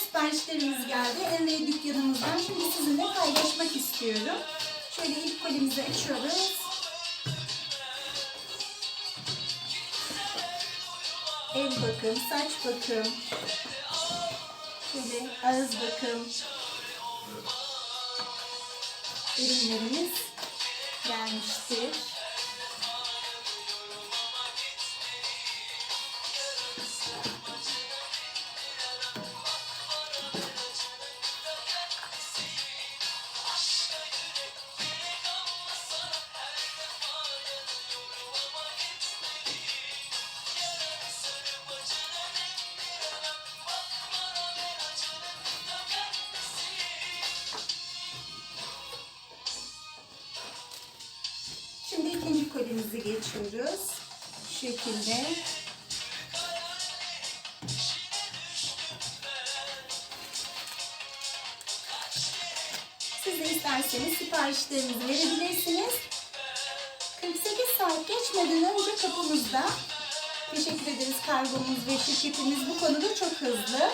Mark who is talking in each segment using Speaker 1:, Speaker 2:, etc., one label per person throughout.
Speaker 1: siparişlerimiz geldi. Envey dükkanımızdan. Şimdi sizinle paylaşmak istiyorum. Şöyle ilk kolimizi açıyoruz. El bakım, saç bakım, şöyle ağız bakım ürünlerimiz gelmiştir. Kolimizi geçiyoruz. Şu şekilde. Siz de isterseniz siparişlerinizi verebilirsiniz. 48 saat geçmeden önce kapımızda. Teşekkür ederiz kargomuz ve şirketimiz bu konuda çok hızlı.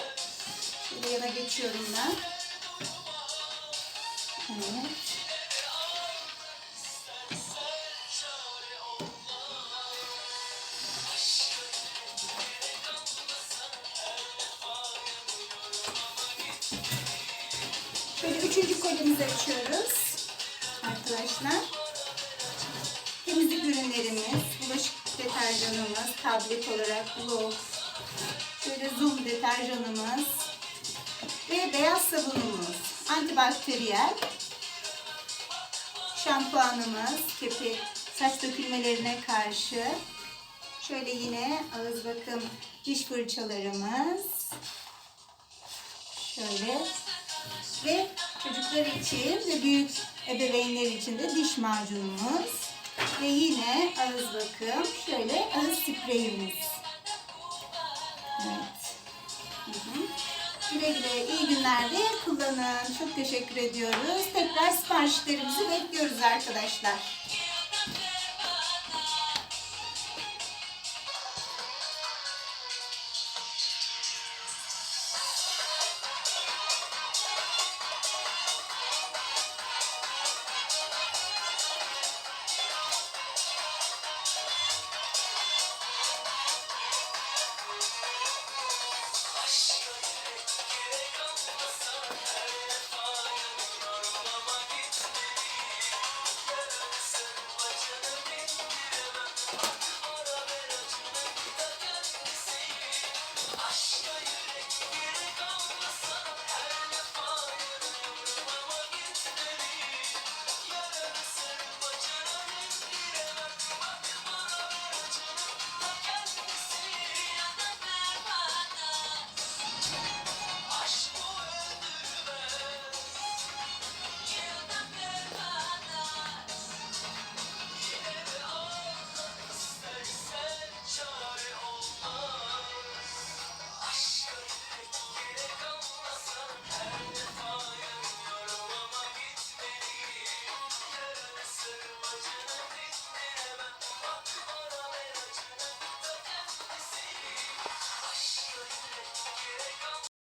Speaker 1: Şöyle yana geçiyorum ben. Üçüncü kolimizi açıyoruz. Arkadaşlar. Temizlik ürünlerimiz, bulaşık deterjanımız, tablet olarak Glow, şöyle Zoom deterjanımız ve beyaz sabunumuz, antibakteriyel, şampuanımız, kepi, saç dökülmelerine karşı, şöyle yine ağız bakım diş fırçalarımız, şöyle ve çocuklar için ve büyük ebeveynler için de diş macunumuz ve yine ağız bakım şöyle ağız spreyimiz. Evet. Hı hı. Güle güle iyi günlerde kullanın. Çok teşekkür ediyoruz. Tekrar siparişlerimizi bekliyoruz arkadaşlar.